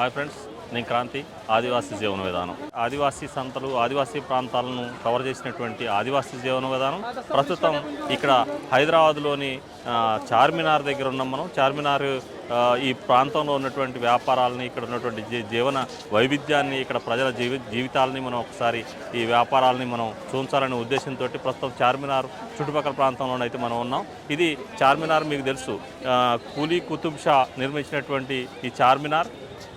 Hi friends నేను క్రాంతి ఆదివాసీ జీవన విధానం ఆదివాసీ సంతలు ఆదివాసీ ప్రాంతాలను కవర్ చేసినటువంటి ఆదివాసీ జీవన విధానం ప్రస్తుతం ఇక్కడ హైదరాబాద్లోని చార్మినార్ దగ్గర ఉన్నాం మనం. చార్మినార్ ఈ ప్రాంతంలో ఉన్నటువంటి వ్యాపారాలని ఇక్కడ ఉన్నటువంటి జీ- జీవన వైవిధ్యాన్ని ఇక్కడ ప్రజల జీవి జీవితాలని మనం ఒకసారి ఈ వ్యాపారాలని మనం చూంచాలనే ఉద్దేశంతో ప్రస్తుతం చార్మినార్ చుట్టుపక్కల ప్రాంతంలోనైతే మనం ఉన్నాం. ఇది చార్మినార్ మీకు తెలుసు. కూలీ కుతుబ్ షా నిర్మించినటువంటి ఈ చార్మినార్.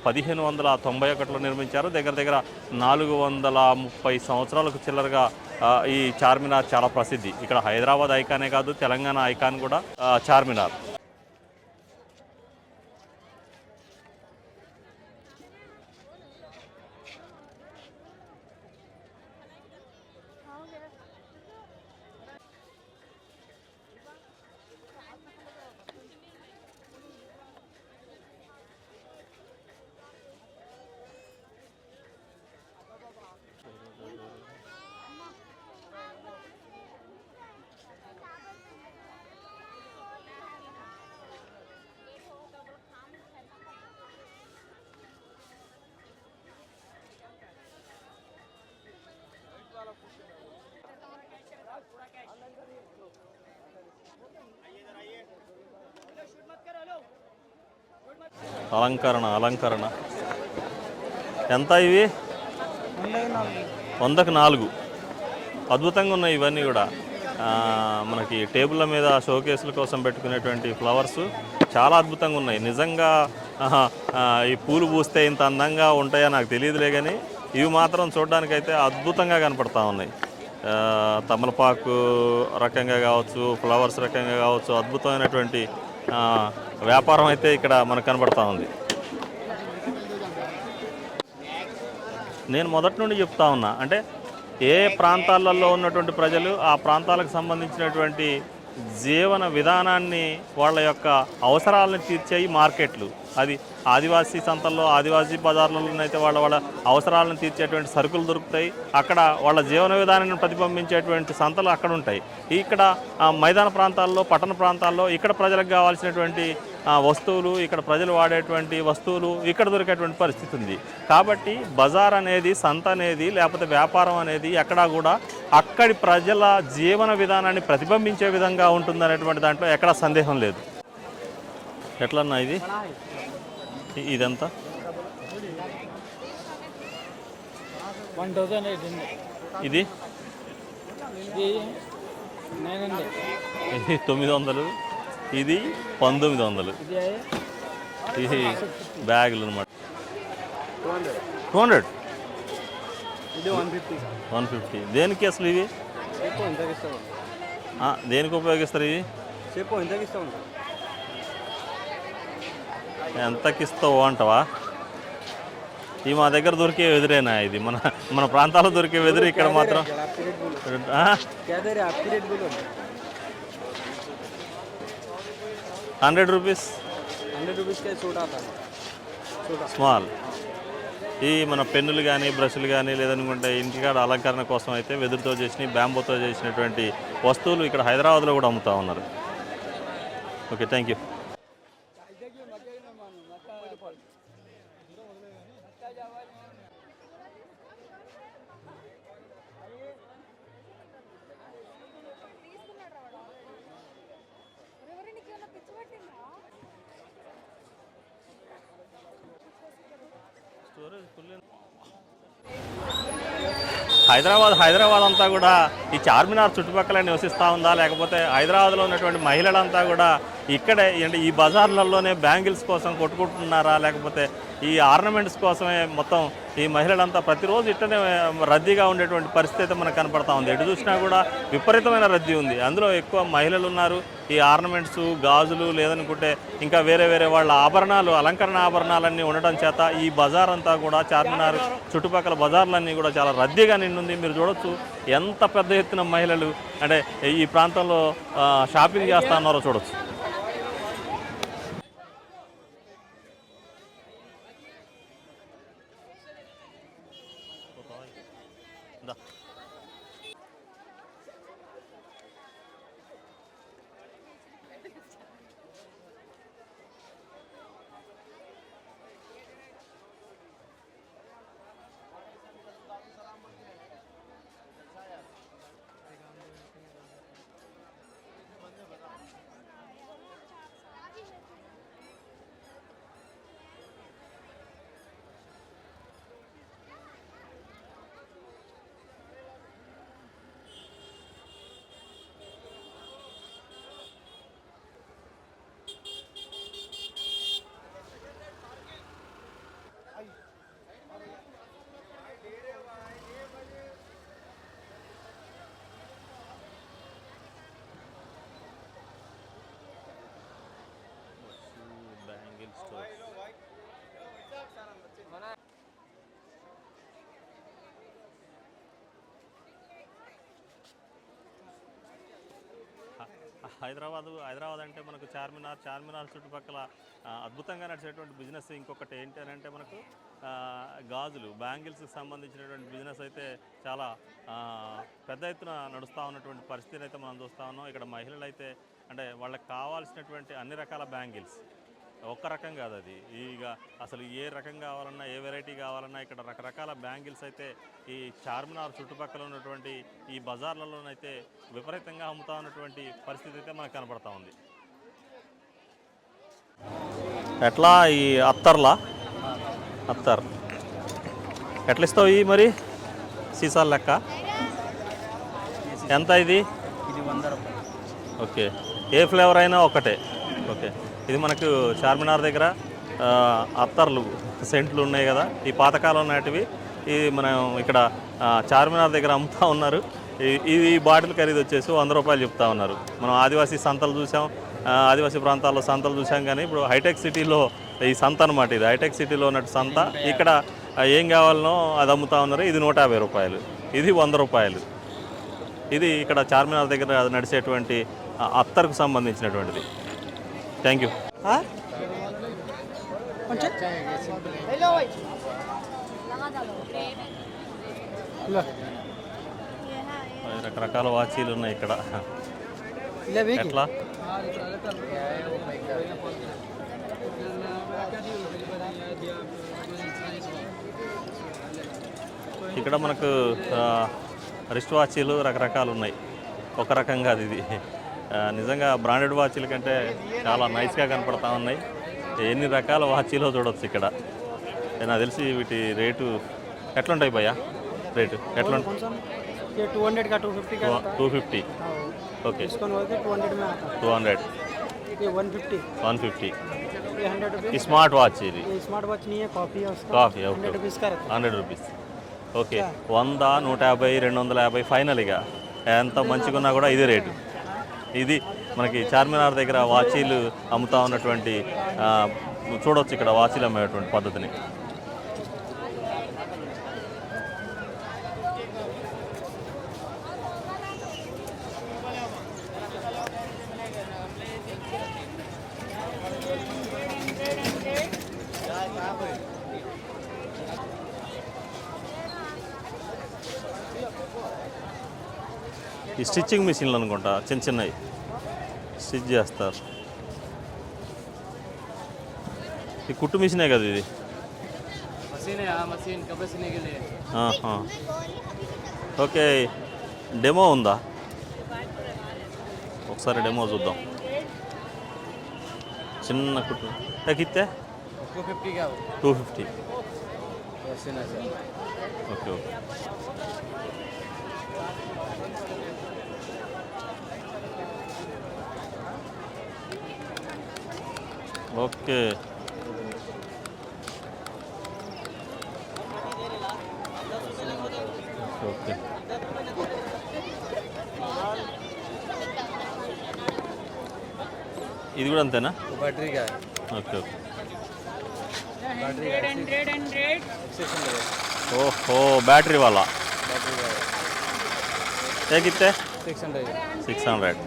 పదిహేను వందల తొంభై ఒకటిలో నిర్మించారు. దగ్గర దగ్గర నాలుగు వందల ముప్పై సంవత్సరాలకు చిల్లరగా ఈ చార్మినార్ చాలా ప్రసిద్ధి. ఇక్కడ హైదరాబాద్ ఐకానే కాదు తెలంగాణ ఐకాన్ కూడా చార్మినార్. అలంకరణ అలంకరణ. ఎంత ఇవి? వందకు నాలుగు. అద్భుతంగా ఉన్నాయి ఇవన్నీ కూడా. మనకి టేబుల్ల మీద షోకేసుల కోసం పెట్టుకునేటువంటి ఫ్లవర్స్ చాలా అద్భుతంగా ఉన్నాయి. నిజంగా ఈ పూలు పూస్తే ఇంత అందంగా ఉంటాయో నాకు తెలియదులే కానీ ఇవి మాత్రం చూడడానికైతే అద్భుతంగా కనపడతా ఉన్నాయి. తమలపాకు రకంగా కావచ్చు ఫ్లవర్స్ రకంగా కావచ్చు అద్భుతమైనటువంటి వ్యాపారం అయితే ఇక్కడ మనకు కనబడుతూ ఉంది. నేను మొదటి నుండి చెప్తా ఉన్నా అంటే ఏ ప్రాంతాలలో ఉన్నటువంటి ప్రజలు ఆ ప్రాంతాలకు సంబంధించినటువంటి జీవన విధానాన్ని వాళ్ళ యొక్క అవసరాలను తీర్చేయి మార్కెట్లు. అది ఆదివాసీ సంతల్లో ఆదివాసీ బజార్లలోనైతే వాళ్ళ వాళ్ళ అవసరాలను తీర్చేటువంటి సరుకులు దొరుకుతాయి. అక్కడ వాళ్ళ జీవన విధానాన్ని ప్రతిబింబించేటువంటి సంతలు అక్కడ ఉంటాయి. ఇక్కడ మైదాన ప్రాంతాల్లో పట్టణ ప్రాంతాల్లో ఇక్కడ ప్రజలకు కావాల్సినటువంటి వస్తువులు ఇక్కడ ప్రజలు వాడేటువంటి వస్తువులు ఇక్కడ దొరికేటువంటి పరిస్థితి ఉంది. కాబట్టి బజార్ అనేది సంత అనేది లేకపోతే వ్యాపారం అనేది ఎక్కడా కూడా అక్కడి ప్రజల జీవన విధానాన్ని ప్రతిబింబించే విధంగా ఉంటుందనేటువంటి దాంట్లో ఎక్కడా సందేహం లేదు. ఎట్లన్నా ఇది? ఇదంతా? ఇది తొమ్మిది వందలు. ఇది పంతొమ్మిది వందలు. ఇది బ్యాగులు అనమాట టూ హండ్రెడ్? One fifty. దేనికి అసలు ఇవి? దేనికి ఉపయోగిస్తారు ఇవి? చెప్పు ఎంతకి ఇస్తావు అంటావా? ఇవి మా దగ్గర దొరికే వెదిరేనా ఇది? మన మన ప్రాంతాల్లో దొరికే వెదిరి ఇక్కడ మాత్రం. Hundred rupees? హండ్రెడ్ రూపీస్కే చూడాలి స్మాల్. ఈ మన పెన్నులు కానీ బ్రష్లు కానీ లేదనుకుంటే ఇంటికాడ అలంకరణ కోసం అయితే వెదురుతో చేసిన బ్యాంబోతో చేసినటువంటి వస్తువులు ఇక్కడ హైదరాబాద్లో కూడా అమ్ముతూ ఉన్నారు. Okay thank you Hyderabad Hyderabad అంతా కూడా ఈ చార్మినార్ చుట్టుపక్కల నివసిస్తూ ఉందా? లేకపోతే హైదరాబాద్లో ఉన్నటువంటి మహిళలంతా కూడా ఇక్కడే అంటే ఈ బజార్లలోనే బ్యాంగిల్స్ కోసం కొట్టుకుంటున్నారా? లేకపోతే ఈ ఆర్నమెంట్స్ కోసమే మొత్తం ఈ మహిళలంతా ప్రతిరోజు ఇట్టనే రద్దీగా ఉండేటువంటి పరిస్థితి అయితే మనకు కనపడతా ఉంది. ఎటు చూసినా కూడా విపరీతమైన రద్దీ ఉంది. అందులో ఎక్కువ మహిళలు ఉన్నారు. ఈ ఆర్నమెంట్స్ గాజులు లేదనుకుంటే ఇంకా వేరే వేరే వాళ్ళ ఆభరణాలు అలంకరణ ఆభరణాలన్నీ ఉండటం చేత ఈ బజార్ అంతా కూడా చార్మినార్ చుట్టుపక్కల బజార్లన్నీ కూడా చాలా రద్దీగా నిండుంది మీరు చూడొచ్చు ఎంత పెద్ద ఎత్తున మహిళలు అంటే ఈ ప్రాంతంలో షాపింగ్ చేస్తా ఉన్నారో చూడొచ్చు దా. హైదరాబాద్ హైదరాబాద్ అంటే మనకు చార్మినార్ చార్మినార్ చుట్టుపక్కల అద్భుతంగా నడిచేటువంటి బిజినెస్ ఇంకొకటి ఏంటి అని అంటే మనకు గాజులు బ్యాంగిల్స్కి సంబంధించినటువంటి బిజినెస్ అయితే చాలా పెద్ద ఎత్తున నడుస్తూ ఉన్నటువంటి పరిస్థితిని అయితే మనం చూస్తూ ఉన్నాం. ఇక్కడ మహిళలు అయితే అంటే వాళ్ళకి కావాల్సినటువంటి అన్ని రకాల బ్యాంగిల్స్. ఒక్క రకం కాదు అది. ఇక అసలు ఏ రకం కావాలన్నా ఏ వెరైటీ కావాలన్నా ఇక్కడ రకరకాల బ్యాంగిల్స్ అయితే ఈ చార్మినార్ చుట్టుపక్కల ఉన్నటువంటి ఈ బజార్లలోనైతే విపరీతంగా అమ్ముతా ఉన్నటువంటి పరిస్థితి అయితే మనకు కనపడతా ఉంది. ఎట్లా ఈ అత్తర్లా? అత్తర్. ఎట్లా ఇస్తావు మరి? సీసాల లెక్క? ఎంత ఇది? ఓకే. ఏ ఫ్లేవర్ అయినా ఒకటే. ఓకే. ఇది మనకు చార్మినార్ దగ్గర అత్తర్లు సెంట్లు ఉన్నాయి కదా. ఈ పాతకాలం నాటివి. ఇది మనం ఇక్కడ చార్మినార్ దగ్గర అమ్ముతా ఉన్నారు. ఈ- ఇది ఈ బాటిల్ ఖరీదు వచ్చేసి వంద రూపాయలు చెప్తా ఉన్నారు. మనం ఆదివాసీ సంతలు చూసాం ఆదివాసీ ప్రాంతాల్లో సంతలు చూసాం కానీ ఇప్పుడు హైటెక్ సిటీలో ఈ సంత అనమాట ఇది. హైటెక్ సిటీలో ఉన్నట్టు సంత. ఇక్కడ ఏం కావాలనో అది అమ్ముతా ఉన్నారు. ఇది నూట యాభై రూపాయలు. ఇది వంద రూపాయలు. ఇది ఇక్కడ చార్మినార్ దగ్గర నడిచేటువంటి అత్తర్కు సంబంధించినటువంటిది. థ్యాంక్ యూ రకరకాల వాచీలు ఉన్నాయి ఇక్కడ. ఎట్లా? ఇక్కడ మనకు రిస్ట్ వాచీలు రకరకాలు ఉన్నాయి. ఒక రకంగా అది. ఇది నిజంగా బ్రాండెడ్ వాచీల కంటే చాలా నైస్గా కనపడతా ఉన్నాయి ఎన్ని రకాల వాచీలో చూడొచ్చు ఇక్కడ ఏ, నాకు తెలిసి వీటి రేటు ఎట్లుంటాయి భయ్యా రేటు ఎట్లా ये टू हंड्रेड का टू फिफ्टी का టూ ఫిఫ్టీ ఓకే डिस्काउंट होगा टू हंड्रेड में आता టూ హండ్రెడ్ है ये वन फिफ्टी వన్ ఫిఫ్టీ ये हंड्रेड ఈ रुपीज़ స్మార్ట్ వాచ్ ఇది ये स्मार्ट वॉच नहीं है कॉपी है उसका కాఫీ ఓకే हंड्रेड रुपीज़ का रहता హండ్రెడ్ రూపీస్ ఓకే వంద నూట యాభై రెండు వందల యాభై ఫైనల్ ఇక ఎంత మంచిగా ఉన్నా కూడా ఇదే రేటు ఇది మనకి చార్మినార్ దగ్గర వాచీలు అమ్ముతా ఉన్నటువంటి ఆ, చూడొచ్చు ఇక్కడ వాచీలు అమ్మేటువంటి పద్ధతిని. ఈ స్టిచ్చింగ్ మిషన్లు అనుకుంటా చిన్న చిన్నవి. స్టిచ్ చేస్తారు. ఈ కుట్టు మిషనే కదా ఇది? ఓకే డెమో ఉందా? ఒకసారి డెమో చూద్దాం. చిన్న కుట్టు. తగ్గితే two fifty okay okay. Okay. ಇದು ಕೂಡ ಅಂತೇನಾ? Battery okay okay. ಓಹೋ ಬ್ಯಾಟ್ರಿ ವಾಲ. ಹೇಗಿತ್ತೆ? ಸಿಕ್ಸ್ ಹಂಡ್ರೆಡ್ ಸಿಕ್ಸ್ ಹಂಡ್ರೆಡ್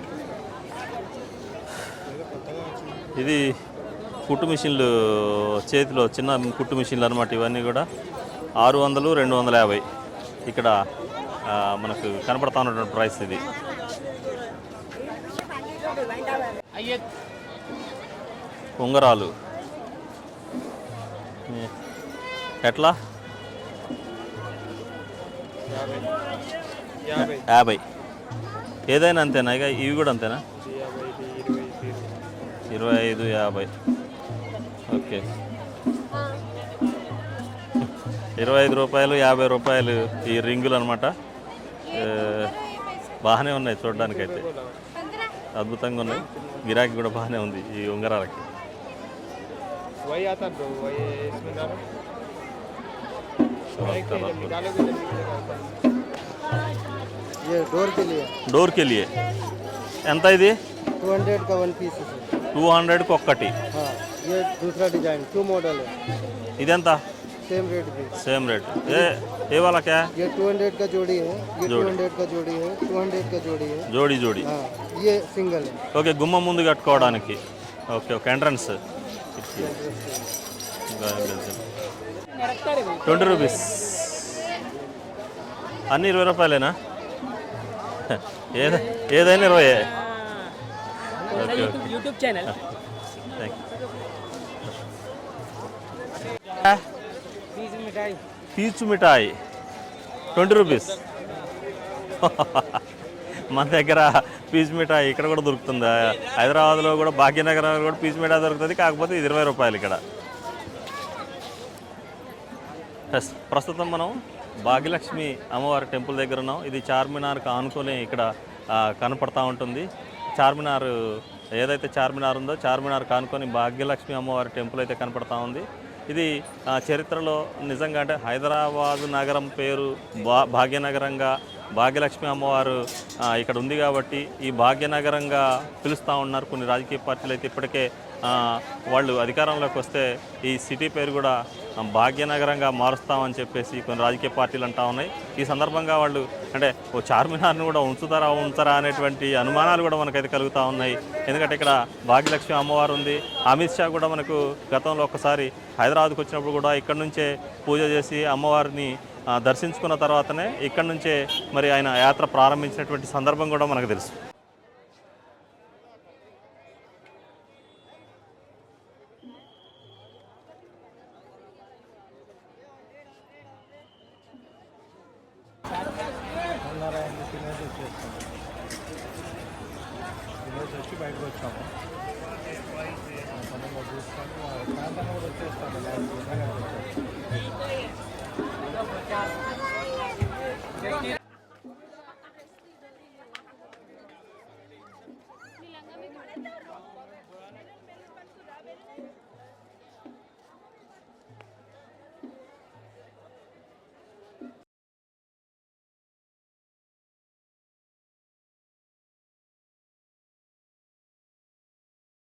ಇದು కుట్టు మిషన్లు చేతిలో చిన్న కుట్టు మిషన్లు అనమాట ఇవన్నీ కూడా ఆరు వందలు రెండు వందల యాభై. ఇక్కడ మనకు కనపడతా ఉన్నటువంటి ప్రైస్ ఇది. ఉంగరాలు. ఎట్లా? యాభై. ఏదైనా అంతేనా? ఇక ఇవి కూడా అంతేనా? ఇరవై ఐదు యాభై. ఓకే. ఇరవై ఐదు రూపాయలు యాభై రూపాయలు ఈ రింగులు అనమాట బాగానే ఉన్నాయి చూడడానికైతే. అద్భుతంగా ఉన్నాయి. గిరాకీ కూడా బాగానే ఉంది ఈ ఉంగరాలకి. డోర్కి వెళ్ళి ఎంత ఇది? టూ హండ్రెడ్కి ఒక్కటి. ये दूसरा डिजाइन टू मॉडल है ఇదెంత सेम रेट भी సేమ్ రేట్ ఏ ఏ వాళ్ళ క్యా ये टू हंड्रेड का जोड़ी है ये टू हंड्रेड का जोड़ी है टू हंड्रेड का जोड़ी है జోడి జోడి हाँ ये सिंगल है ఓకే గుమ్మం ముందు కట్టుకోవడానికి okay okay entrance twenty rupees అన్ని ఇరవై రూపాయలేనా ఏద ఏదైనా ఇరవై okay okay YouTube channel thank बीज పీచు మిఠాయి. Twenty rupees. మన దగ్గర పీచు మిఠాయి ఇక్కడ కూడా దొరుకుతుంది. హైదరాబాద్లో కూడా భాగ్యనగరంలో కూడా పీచు మిఠాయి దొరుకుతుంది. కాకపోతే ఇది ఇరవై రూపాయలు ఇక్కడ. ప్రస్తుతం మనం భాగ్యలక్ష్మి అమ్మవారి టెంపుల్ దగ్గర ఉన్నాం. ఇది చార్మినార్కి ఆనుకొని ఇక్కడ కనపడతా ఉంటుంది. చార్మినార్ ఏదైతే చార్మినార్ ఉందో చార్మినార్ కానుకొని భాగ్యలక్ష్మి అమ్మవారి టెంపుల్ అయితే కనపడతా ఉంది. ఇది ఆ, చరిత్రలో నిజంగా అంటే హైదరాబాద్ నగరం పేరు భా భాగ్యనగరంగా భాగ్యలక్ష్మి అమ్మవారు ఇక్కడ ఉంది కాబట్టి ఈ భాగ్యనగరంగా పిలుస్తూ ఉన్నారు కొన్ని రాజకీయ పార్టీలు అయితే ఇప్పటికే వాళ్ళు అధికారంలోకి వస్తే ఈ సిటీ పేరు కూడా భాగ్యనగరంగా మారుస్తామని చెప్పేసి కొన్ని రాజకీయ పార్టీలు అంటా ఉన్నాయి. ఈ సందర్భంగా వాళ్ళు అంటే ఓ చార్మినార్ని కూడా ఉంచుతారా ఉంచరా అనేటువంటి అనుమానాలు కూడా మనకైతే కలుగుతూ ఉన్నాయి. ఎందుకంటే ఇక్కడ భాగ్యలక్ష్మి అమ్మవారు ఉంది. అమిత్ షా కూడా మనకు గతంలో ఒకసారి హైదరాబాద్కు వచ్చినప్పుడు కూడా ఇక్కడ నుంచే పూజ చేసి అమ్మవారిని దర్శించుకున్న తర్వాతనే ఇక్కడ నుంచే మరి ఆయన యాత్ర ప్రారంభించినటువంటి సందర్భం కూడా మనకు తెలుసు.